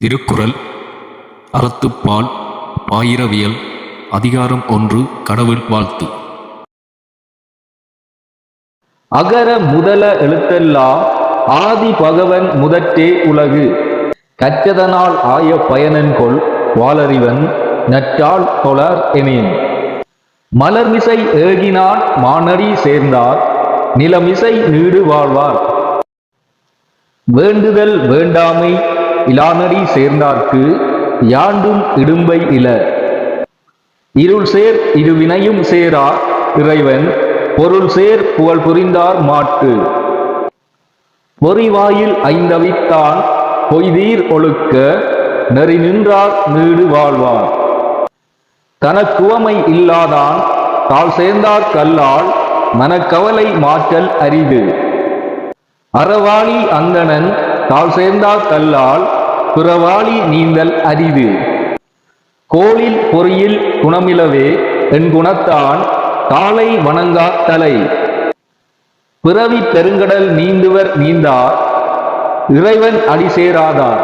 திருக்குறள் அறத்துப்பால் பாயிரவியல் அதிகாரம் ஒன்று கடவுள் வாழ்த்து. அகர முதல எழுத்தெல்லாம் ஆதி பகவன் முதற்றே உலகு. கற்றதனால் ஆய பயனன்கொள் வாளறிவன் நற்றால் தொழர் எனேன். மலர்மிசை ஏகினான் மானடி சேர்ந்தார் நிலமிசை நீடு வாழ்வார். வேண்டுதல் வேண்டாமை இலானடி சேர்ந்தார்க்கு யாண்டும் இடும்பை இல. இருள் சேர் இருவினையும் சேரா இறைவன் பொருள் சேர் புகழ் புரிந்தார் மாட்டு. பொறிவாயில் ஐந்தவித்தான் பொய்தீர் ஒழுக்க நெறி நின்றார் நீடு வாழ்வார் தனக்குவமை இல்லாதான் தால் சேர்ந்தார் கல்லால் மனக்கவலை மாற்றல் அரிது. அறவாளி அந்தணன் தாள் சேர்ந்தா கல்லால் பிறவாளி நீந்தல் அரிது. கோளில் பொறியில் குணமிலவே என் குணத்தான் தாளை வணங்கா தலை. பிறவி பெருங்கடல் நீந்துவர் நீந்தார் இறைவன் அடி சேராதார்